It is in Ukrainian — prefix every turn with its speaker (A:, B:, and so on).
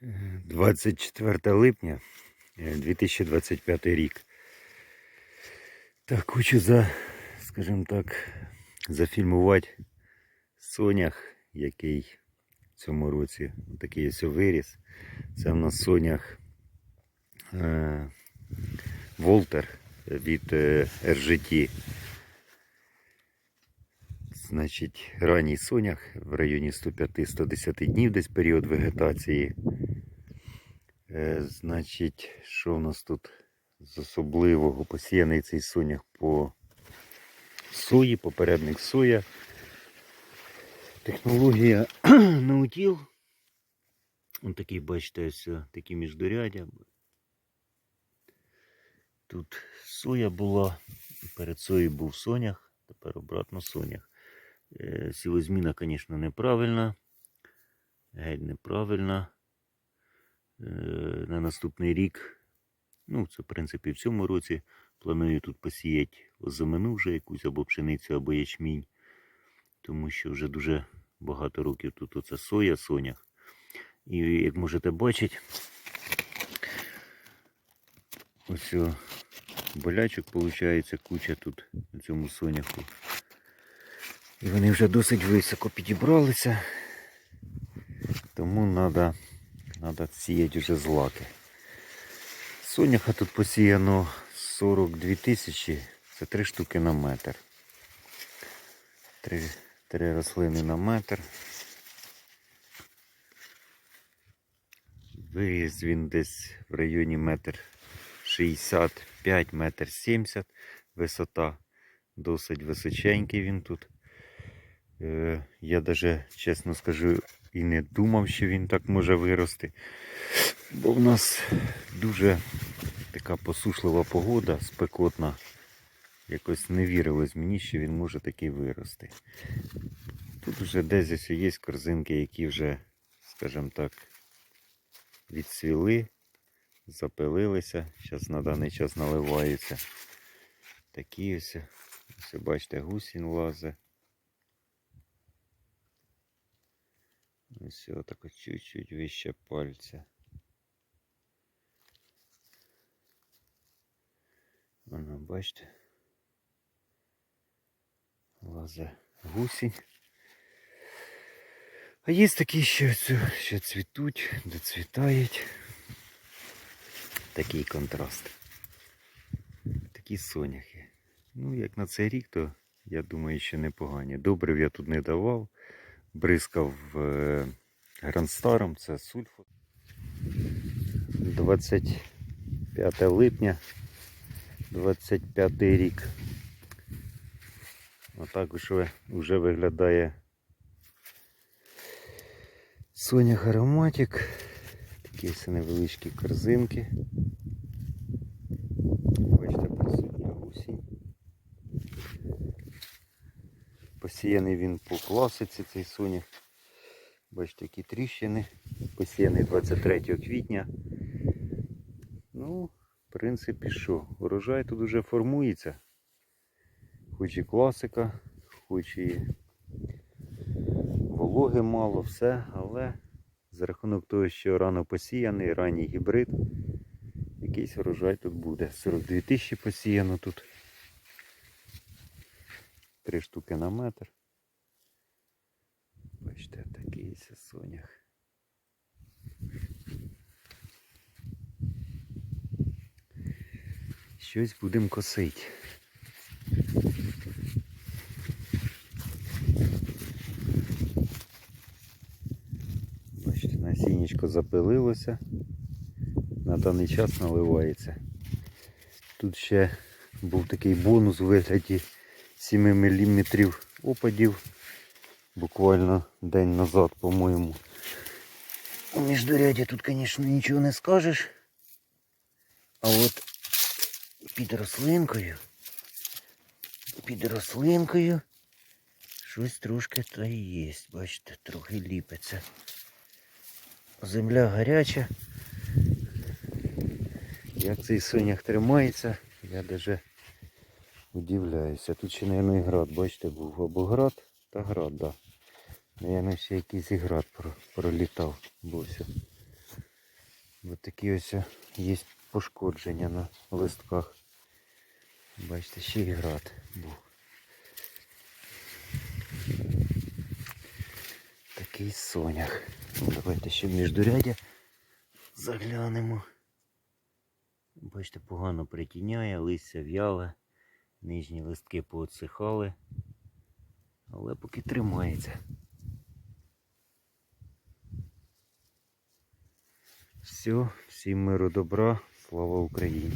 A: 24 липня е, 2025 рік. Так, хочу за, скажімо так, зафільмувати сонях, який в цьому році такий ось виріс. Це в нас сонях е, Волтер від е, RGT. Значить, ранній сонях в районі 105-110 днів десь період вегетації. Е, значить, що в нас тут з особливого посіяний цей сонях по сої, попередник соя. Технологія наутіл. Ось такий, бачите, ось е, такі міждорядя. Тут соя була, перед соєю був сонях, тепер обратно сонях. Е, Сівозміна, звісно, неправильна. Геть неправильна. Е, На наступний рік, ну, це, в принципі, в цьому році планую тут посіяти озимину вже якусь або пшеницю, або ячмінь. Тому що вже дуже багато років тут оце соя, сонях. І як можете бачити, ось болячок, виходить, куча тут на цьому соняху. І вони вже досить високо підібралися. Тому треба надо сіяти вже злаки. Соняха тут посіяно 42 тисячі, це 3 штуки на метр. Три, три рослини на метр. Виріс він десь в районі метр 65, метр 70 висота. Досить височенький він тут. Е, Я даже, чесно скажу, і не думав, що він так може вирости. Бо в нас дуже така посушлива погода, спекотна. Якось не вірилось мені, що він може такий вирости. Тут вже десь є корзинки, які вже, скажімо так, відцвіли, запилилися. Зараз на даний час наливаються. Такі ось, ось бачите, гусінь лазе. Ось так чуть-чуть вище пальця. Воно, бачите. Лазе гусінь. А є такі, що, що цвітуть, доцвітають. Такий контраст. Такі соняхи. Ну, як на цей рік, то я думаю, що непогані. Добрив я тут не давав. Бризкав е, гранстаром, це сульфот. 25 липня 25 рік. Отак вже, вже виглядає Сонях ароматик. Такі ось невеличкі корзинки. Бачите, присутня гусінь. Посіяний він по класиці цей сонях. Бачите, які тріщини. Посіяний 23 квітня. Ну, в принципі, що? Урожай тут вже формується. Хоч і класика, хоч і вологи мало, все, але за рахунок того, що рано посіяний, ранній гібрид, якийсь урожай тут буде. 42 тисячі посіяно тут. Три штуки на метр. Бачите, такий сонях. Щось будемо косити. Бачите, насіннячко запилилося. На даний час наливається. Тут ще був такий бонус у вигляді 7 мм опадів. Буквально день назад, по-моєму. У міждоряді тут, звісно, нічого не скажеш. А от під рослинкою, під рослинкою щось трошки та і є. Бачите, трохи ліпиться. Земля гаряча. Як цей сонях тримається, я даже удивляюся. Тут ще, мабуть, і град, бачите, був або град та град, да. Наверно, ще якийсь і град пролітав. Бо. Ось такі ось є пошкодження на листках. Бачите, ще й град був. Такий сонях. Давайте ще в міждурядя заглянемо. Бачите, погано притіняє, листя в'яле, нижні листки пооцихали, але поки тримається. Все, всім миру добра, слава Україні!